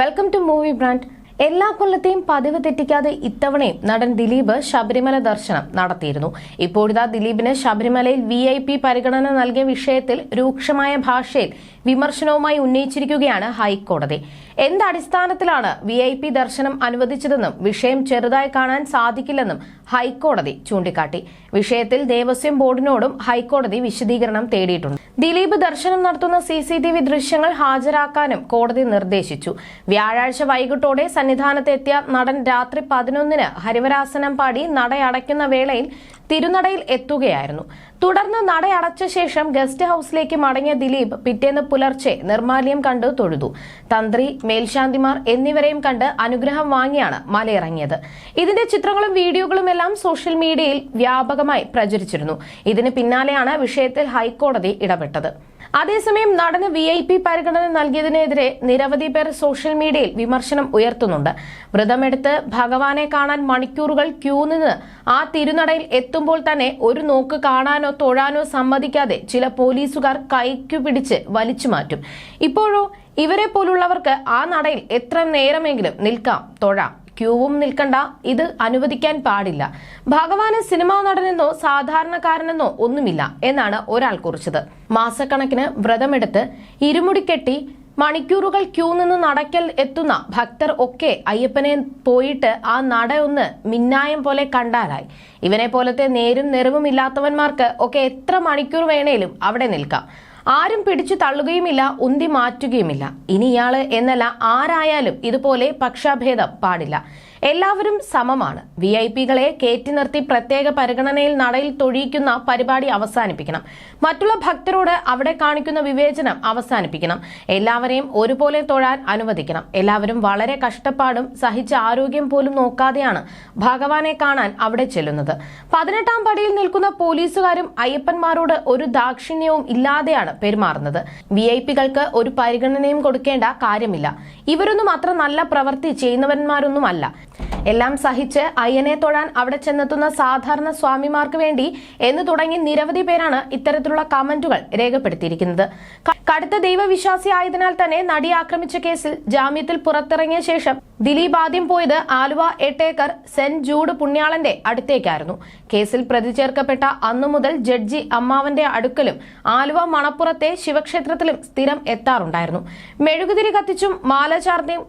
Welcome to movie brand എല്ലാ കൊല്ലത്തെയും പതിവ് തെറ്റിക്കാതെ ഇത്തവണയും നടൻ ദിലീപ് ശബരിമല ദർശനം നടത്തിയിരുന്നു. ഇപ്പോഴിതാ ദിലീപിന് ശബരിമലയിൽ വി ഐ പി പരിഗണന നൽകിയ വിഷയത്തിൽ രൂക്ഷമായ ഭാഷയിൽ വിമർശനവുമായി ഉന്നയിച്ചിരിക്കുകയാണ് ഹൈക്കോടതി. എന്ത് അടിസ്ഥാനത്തിലാണ് വി ഐ പി ദർശനം അനുവദിച്ചതെന്നും വിഷയം ചെറുതായി കാണാൻ സാധിക്കില്ലെന്നും ഹൈക്കോടതി ചൂണ്ടിക്കാട്ടി. വിഷയത്തിൽ ദേവസ്വം ബോർഡിനോടും ഹൈക്കോടതി വിശദീകരണം തേടിയിട്ടുണ്ട്. ദിലീപ് ദർശനം നടത്തുന്ന സി സി ടി വി ദൃശ്യങ്ങൾ ഹാജരാക്കാനും കോടതി നിർദ്ദേശിച്ചു. വ്യാഴാഴ്ച വൈകിട്ടോടെ സന്നിധാനത്തെത്തിയ നടൻ രാത്രി പതിനൊന്നിന് ഹരിവരാസനം പാടി നടയടയ്ക്കുന്ന വേളയിൽ തിരുനടയിൽ എത്തുകയായിരുന്നു. തുടർന്ന് നട അടച്ച ശേഷം ഗസ്റ്റ് ഹൌസിലേക്ക് മടങ്ങിയ ദിലീപ് പിറ്റേന്ന് പുലർച്ചെ നിർമാല്യം കണ്ട് തൊഴുതു. തന്ത്രി മേൽശാന്തിമാർ എന്നിവരെയും കണ്ട് അനുഗ്രഹം വാങ്ങിയാണ് മലയിറങ്ങിയത്. ഇതിന്റെ ചിത്രങ്ങളും വീഡിയോകളും എല്ലാം സോഷ്യൽ മീഡിയയിൽ വ്യാപകമായി പ്രചരിച്ചിരുന്നു. ഇതിന് പിന്നാലെയാണ് വിഷയത്തിൽ ഹൈക്കോടതി ഇടപെട്ടത്. അതേസമയം നടന് വി ഐ പി പരിഗണന നൽകിയതിനെതിരെ നിരവധി പേർ സോഷ്യൽ മീഡിയയിൽ വിമർശനം ഉയർത്തുന്നുണ്ട്. വ്രതമെടുത്ത് ഭഗവാനെ കാണാൻ മണിക്കൂറുകൾ ക്യൂ നിന്ന് ആ തിരുനടയിൽ എത്തുമ്പോൾ തന്നെ ഒരു നോക്ക് കാണാനോ തൊഴാനോ സമ്മതിക്കാതെ ചില പോലീസുകാർ കൈക്കു പിടിച്ച് വലിച്ചു മാറ്റും. ഇപ്പോഴോ ഇവരെ പോലുള്ളവർക്ക് ആ നടയിൽ എത്ര നേരമെങ്കിലും നിൽക്കാം തൊഴാം. ക്യൂവും നിൽക്കണ്ട. ഇത് അനുവദിക്കാൻ പാടില്ല. ഭഗവാന് സിനിമാ നടനെന്നോ സാധാരണക്കാരനെന്നോ ഒന്നുമില്ല എന്നാണ് ഒരാൾ കുറിച്ചത്. മാസക്കണക്കിന് വ്രതമെടുത്ത് ഇരുമുടി കെട്ടി മണിക്കൂറുകൾ ക്യൂ നിന്ന് നടക്കൽ എത്തുന്ന ഭക്തർ ഒക്കെ അയ്യപ്പനെ പോയിട്ട് ആ നട ഒന്ന് മിന്നായം പോലെ കണ്ടാലായി. ഇവനെ പോലത്തെ നേരും നെറിവുമില്ലാത്തവന്മാർക്ക് ഒക്കെ എത്ര മണിക്കൂർ വേണേലും അവിടെ നിൽക്കാം. ആരും പിടിച്ചു തള്ളുകയുമില്ല ഉന്തി മാറ്റുകയുമില്ല. ഇനി ഇയാൾ എന്നല്ല ആരായാലും ഇതുപോലെ പക്ഷാഭേദം പാടില്ല. എല്ലാവരും സമമാണ്. വി ഐ പികളെ കയറ്റി നിർത്തി പ്രത്യേക പരിഗണനയിൽ നടയിൽ തൊഴിയിക്കുന്ന പരിപാടി അവസാനിപ്പിക്കണം. മറ്റുള്ള ഭക്തരോട് അവിടെ കാണിക്കുന്ന വിവേചനം അവസാനിപ്പിക്കണം. എല്ലാവരെയും ഒരുപോലെ തൊഴാൻ അനുവദിക്കണം. എല്ലാവരും വളരെ കഷ്ടപ്പാടും സഹിച്ച ആരോഗ്യം പോലും നോക്കാതെയാണ് ഭഗവാനെ കാണാൻ അവിടെ ചെല്ലുന്നത്. പതിനെട്ടാം പടിയിൽ നിൽക്കുന്ന പോലീസുകാരും അയ്യപ്പന്മാരോട് ഒരു ദാക്ഷിണ്യവും ഇല്ലാതെയാണ് പെരുമാറുന്നത്. വി ഐ പികൾക്ക് ഒരു പരിഗണനയും കൊടുക്കേണ്ട കാര്യമില്ല. ഇവരൊന്നും അത്ര നല്ല പ്രവൃത്തി ചെയ്യുന്നവന്മാരൊന്നുമല്ല. എല്ലാം സഹിച്ച് അയ്യനെ തൊഴാൻ അവിടെ ചെന്നെത്തുന്ന സാധാരണ സ്വാമിമാർക്ക് വേണ്ടി എന്ന് തുടങ്ങി നിരവധി പേരാണ് ഇത്തരത്തിലുള്ള കമന്റുകൾ രേഖപ്പെടുത്തിയിരിക്കുന്നത്. കടുത്ത ദൈവവിശ്വാസി ആയതിനാൽ തന്നെ നടി ആക്രമിച്ച കേസിൽ ജാമ്യത്തിൽ പുറത്തിറങ്ങിയ ശേഷം ദിലീപ് ആദ്യം പോയത് ആലുവ എട്ടേക്കർ സെന്റ് ജൂഡ് പുണ്യാളന്റെ അടുത്തേക്കായിരുന്നു. കേസിൽ പ്രതി ചേർക്കപ്പെട്ട അന്നു മുതൽ ജഡ്ജി അമ്മാവന്റെ അടുക്കലും ആലുവ മണപ്പുറത്തെ ശിവക്ഷേത്രത്തിലും സ്ഥിരം എത്താറുണ്ടായിരുന്നു. മെഴുകുതിരി കത്തിച്ചും മാല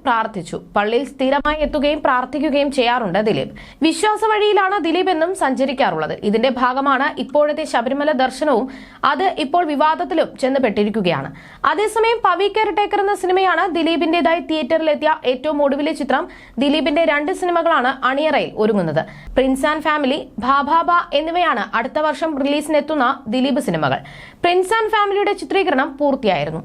പ്രാർത്ഥിച്ചു. പള്ളിയിൽ സ്ഥിരമായി എത്തുകയും പ്രാർത്ഥിക്കുകയും ചെയ്യാറുണ്ട് ദിലീപ്. വിശ്വാസ വഴിയിലാണ് ദിലീപ് എന്നും സഞ്ചരിക്കാറുള്ളത്. ഇതിന്റെ ഭാഗമാണ് ഇപ്പോഴത്തെ ശബരിമല ദർശനവും അത് ഇപ്പോൾ വിവാദത്തിലും ചെന്നപ്പെട്ടിരിക്കുകയാണ് അതേസമയം പവി കെയർടേക്കർ എന്ന സിനിമയാണ് ദിലീപിന്റേതായി തിയേറ്ററിലെത്തിയ ഏറ്റവും ഒടുവിലെ ചിത്രം ദിലീപിന്റെ രണ്ട് സിനിമകളാണ് അണിയറയിൽ ഒരുങ്ങുന്നത്. പ്രിൻസ് ആൻഡ് ഫാമിലി ഭാഭാബ എന്നിവയാണ് അടുത്ത വർഷം റിലീസിനെത്തുന്ന ദിലീപ് സിനിമകൾ. പ്രിൻസ് ആൻഡ് ഫാമിലിയുടെ ചിത്രീകരണം പൂർത്തിയായിരുന്നു.